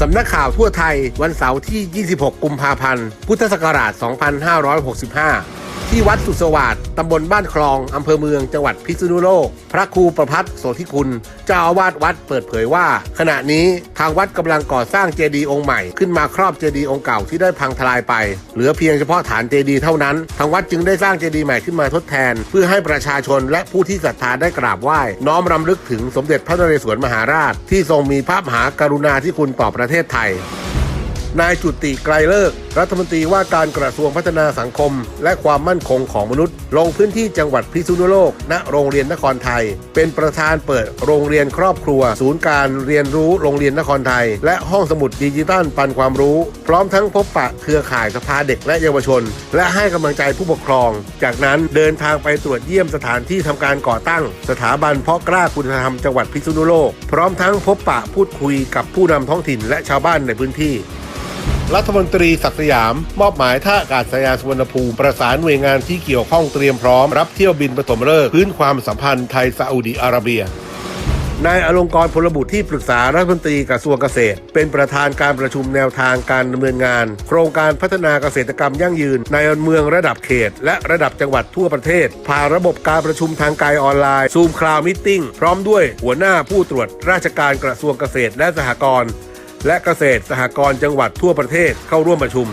สำนักข่าวทั่วไทยวันเสาร์ที่ 26 กุมภาพันธ์ พุทธศักราช 2565 ที่วัดสุสวาสตำบลบ้านคลอง อำเภอเมือง จังหวัดพิษณุโลก พระครูประพัฒน์โสธิคุณ เจ้าอาวาสวัดเปิดเผยว่า ขณะนี้ทางวัดกำลังก่อสร้างเจดีย์องค์ใหม่ ขึ้นมาครอบเจดีย์องค์เก่าที่ได้พังทลายไป เหลือเพียงเฉพาะฐานเจดีย์เท่านั้น ทางวัดจึงได้สร้างเจดีย์ใหม่ขึ้นมาทดแทน เพื่อให้ประชาชนและผู้ที่ศรัทธาได้กราบไหว้ น้อมรำลึกถึงสมเด็จพระนเรศวรมหาราช ที่ทรงมีพระมหากรุณาธิคุณต่อประเทศไทย นายจุติไกรเลิก รัฐมนตรีว่าการกระทรวงพัฒนาสังคม และความมั่นคงของมนุษย์ ลงพื้นที่จังหวัดพิษณุโลก ณ โรงเรียนนครไทย เป็นประธานเปิดโรงเรียนครอบครัว ศูนย์การเรียนรู้โรงเรียนนครไทย และห้องสมุดดิจิตัลปันความรู้ พร้อมทั้งพบปะเครือข่ายสภาเด็กและเยาวชน และให้กำลังใจผู้ปกครอง จากนั้นเดินทางไปตรวจเยี่ยมสถานที่ทำการก่อตั้ง สถาบันเพาะกล้าคุณธรรมจังหวัดพิษณุโลก พร้อมทั้งพบปะพูดคุยกับผู้นำท้องถิ่นและชาวบ้านในพื้นที่ รัฐมนตรีศักสยาม มอบหมายท่าอากาศยานสุวรรณภูมิ ประสานหน่วยงานที่เกี่ยวข้องเตรียมพร้อมรับเที่ยวบินปฐมฤกษ์พื้นความสัมพันธ์ไทยซาอุดิอาระเบียนายอลงกรพลบุตรที่ปรึกษารัฐมนตรีกระทรวงเกษตร เป็นประธานการประชุมแนวทางการดำเนินงาน โครงการพัฒนาเกษตรกรรมยั่งยืน ในเมืองระดับเขต และระดับจังหวัดทั่วประเทศ ผ่านระบบการประชุมทางไกลออนไลน์ซูมคลาวมิทติ้งพร้อมด้วยหัวหน้าผู้ตรวจราชการกระทรวงเกษตรและสหกรณ์ และเกษตรสหกรณ์จังหวัดทั่วประเทศเข้าร่วมประชุม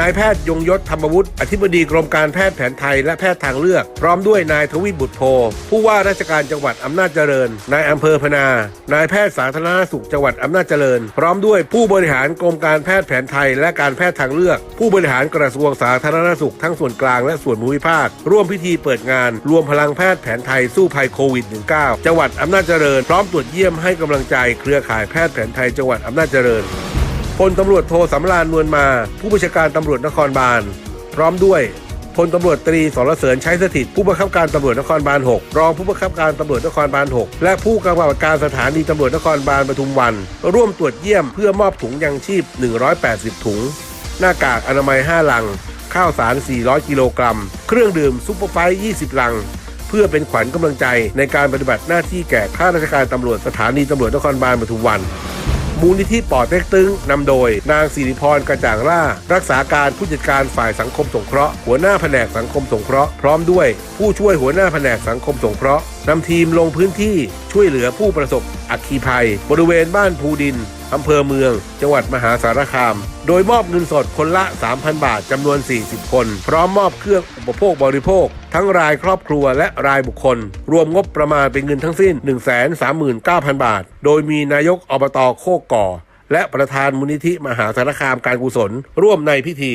นายแพทย์ยงยศธรรมวุฒิอธิบดีกรมการแพทย์แผนไทยและแพทย์ทางเลือก พร้อมด้วยนายทวีบุตรโพ ผู้ว่าราชการจังหวัดอำนาจเจริญ นายอำเภอพนา นายแพทย์สาธารณสุขจังหวัดอำนาจเจริญ พร้อมด้วยผู้บริหารกรมการแพทย์แผนไทย และการแพทย์ทางเลือก ผู้บริหารกระทรวงสาธารณสุขทั้งส่วนกลางและส่วนภูมิภาค ร่วมพิธีเปิดงาน รวมพลังแพทย์แผนไทยสู้ภัยโควิด -19 จังหวัดอำนาจเจริญ พร้อมตรวจเยี่ยมให้กำลังใจเครือข่ายแพทย์แผนไทยจังหวัดอำนาจเจริญ พลตำรวจโทสำราญนวลมา ผู้บัญชาการตำรวจนครบาล พร้อมด้วยพลตำรวจตรีสรเสริญใช้สถิตผู้บังคับการตำรวจนครบาล 6 รองผู้บังคับการตำรวจนครบาล 6 และผู้กำกับการสถานีตำรวจนครบาลปทุมวัน ร่วมตรวจเยี่ยมเพื่อมอบถุงยังชีพ 180 ถุง หน้ากากอนามัย 5 ลัง ข้าวสาร 400 กิโลกรัม เครื่องดื่มซุปเปอร์ไฟ20 ลัง เพื่อเป็นขวัญกำลังใจในการปฏิบัติหน้าที่แก่ข้าราชการตำรวจสถานีตำรวจนครบาลปทุมวัน มูลนิธิป่อเต็กตึงนำโดย นางสิริพรกระจ่างล่า รักษาการผู้จัดการฝ่ายสังคมสงเคราะห์หัวหน้าแผนกสังคมสงเคราะห์พร้อมด้วยผู้ช่วยหัวหน้าแผนกสังคมสงเคราะห์นำทีมลงพื้นที่ช่วยเหลือผู้ประสบ อัคคีภัย บริเวณบ้านภูดินอำเภอเมือง จังหวัดมหาสารคาม โดยมอบเงินสดคนละ 3,000 บาทจำนวน 40 คน พร้อมมอบเครื่องอุปโภคบริโภค ทั้งรายครอบครัวและรายบุคคล รวมงบประมาณเป็นเงินทั้งสิ้น 139,000 บาท โดยมีนายกอบตโคกก่อ และประธานมูลนิธิมหาสารคามการกุศล ร่วมในพิธี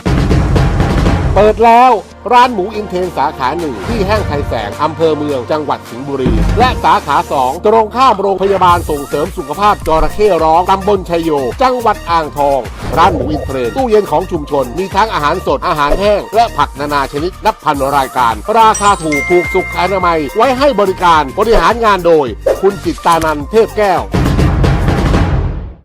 เปิดแล้วร้านหมูอินเทนสาขาหนึ่งที่แห้งไทยแสง อำเภอเมืองจังหวัดสิงห์บุรี และสาขาสองตรงข้ามโรงพยาบาลส่งเสริมสุขภาพจระเข้ร้องตำบลชัยโย จังหวัดอ่างทอง ร้านหมูอินเทนตู้เย็นของชุมชน มีทั้งอาหารสดอาหารแห้ง และผักนานาชนิดนับพันรายการ ราคาถูกถูกสุขอนามัย ไว้ให้บริการบริหารงานโดย คุณจิตตานันเทพแก้ว